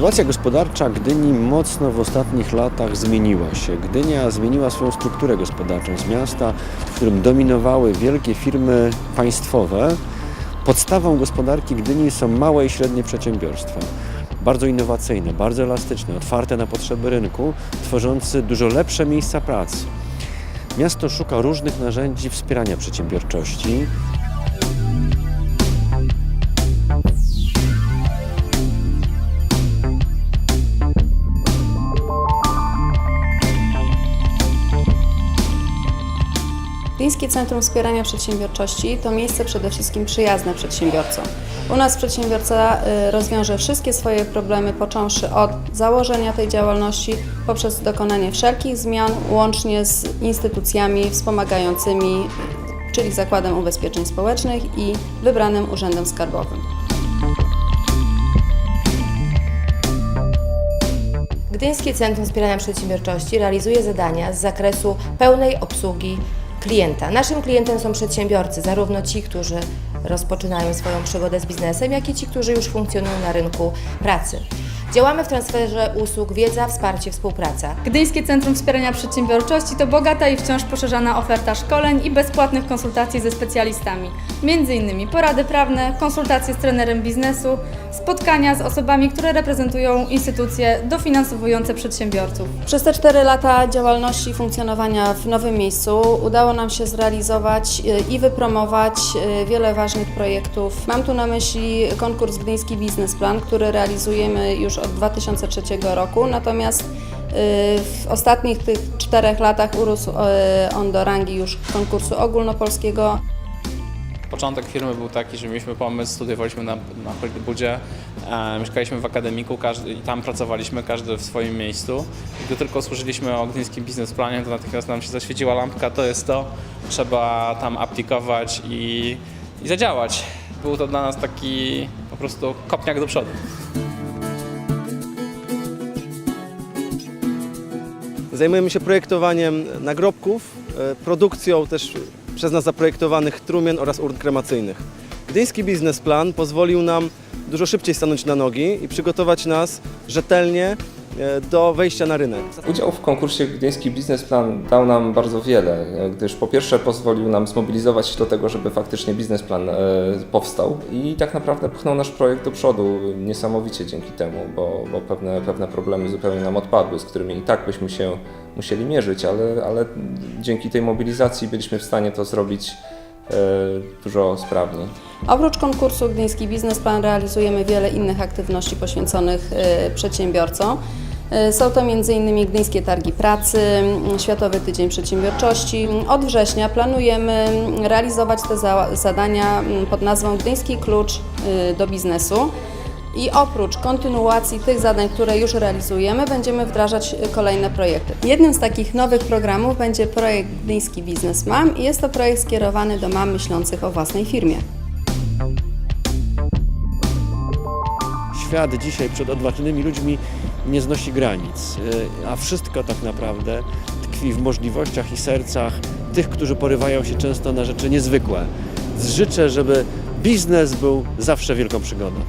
Sytuacja gospodarcza Gdyni mocno w ostatnich latach zmieniła się. Gdynia zmieniła swoją strukturę gospodarczą z miasta, w którym dominowały wielkie firmy państwowe. Podstawą gospodarki Gdyni są małe i średnie przedsiębiorstwa. Bardzo innowacyjne, bardzo elastyczne, otwarte na potrzeby rynku, tworzące dużo lepsze miejsca pracy. Miasto szuka różnych narzędzi wspierania przedsiębiorczości. Gdyńskie Centrum Wspierania Przedsiębiorczości to miejsce przede wszystkim przyjazne przedsiębiorcom. U nas przedsiębiorca y, rozwiąże wszystkie swoje problemy, począwszy od założenia tej działalności poprzez dokonanie wszelkich zmian, łącznie z instytucjami wspomagającymi, czyli Zakładem Ubezpieczeń Społecznych i wybranym Urzędem Skarbowym. Gdyńskie Centrum Wspierania Przedsiębiorczości realizuje zadania z zakresu pełnej obsługi klienta. Naszym klientem są przedsiębiorcy, zarówno ci, którzy rozpoczynają swoją przygodę z biznesem, jak i ci, którzy już funkcjonują na rynku pracy. Działamy w transferze usług wiedza, wsparcie, współpraca. Gdyńskie Centrum Wspierania Przedsiębiorczości to bogata i wciąż poszerzana oferta szkoleń i bezpłatnych konsultacji ze specjalistami. Między innymi porady prawne, konsultacje z trenerem biznesu, spotkania z osobami, które reprezentują instytucje dofinansowujące przedsiębiorców. Przez te 4 lata działalności i funkcjonowania w nowym miejscu udało nam się zrealizować y, i wypromować y, wiele ważnych projektów. Mam tu na myśli konkurs Gdyński Biznesplan, który realizujemy już od 2003 roku, natomiast y, w ostatnich tych czterech latach urósł y, on do rangi już konkursu ogólnopolskiego. Początek firmy był taki, że mieliśmy pomysł, studiowaliśmy na, na Hollywoodzie, e, mieszkaliśmy w akademiku każdy, i tam pracowaliśmy, każdy w swoim miejscu. Gdy tylko usłyszeliśmy o gdyńskim biznesplanie, to natychmiast nam się zaświeciła lampka, to jest to, trzeba tam aplikować i, i zadziałać. Był to dla nas taki po prostu kopniak do przodu. Zajmujemy się projektowaniem nagrobków, e, produkcją też przez nas zaprojektowanych trumien oraz urn kremacyjnych. Gdyński biznesplan pozwolił nam dużo szybciej stanąć na nogi i przygotować nas rzetelnie do wejścia na rynek. Udział w konkursie Gdyński Biznesplan dał nam bardzo wiele, gdyż po pierwsze pozwolił nam zmobilizować się do tego, żeby faktycznie biznesplan e, powstał i tak naprawdę pchnął nasz projekt do przodu niesamowicie dzięki temu, bo, bo pewne, pewne problemy zupełnie nam odpadły, z którymi i tak byśmy się musieli mierzyć, ale, ale dzięki tej mobilizacji byliśmy w stanie to zrobić e, dużo sprawniej. Oprócz konkursu Gdyński Biznesplan realizujemy wiele innych aktywności poświęconych y, przedsiębiorcom. Y, Są to m.in. Gdyńskie Targi Pracy, Światowy Tydzień Przedsiębiorczości. Od września planujemy realizować te za- zadania pod nazwą Gdyński Klucz do Biznesu. I oprócz kontynuacji tych zadań, które już realizujemy, będziemy wdrażać y, kolejne projekty. Jednym z takich nowych programów będzie projekt Gdyński Biznes Mam i jest to projekt skierowany do mam myślących o własnej firmie. Świat dzisiaj przed odważnymi ludźmi nie znosi granic, y, a wszystko tak naprawdę tkwi w możliwościach i sercach tych, którzy porywają się często na rzeczy niezwykłe. Życzę, żeby biznes był zawsze wielką przygodą.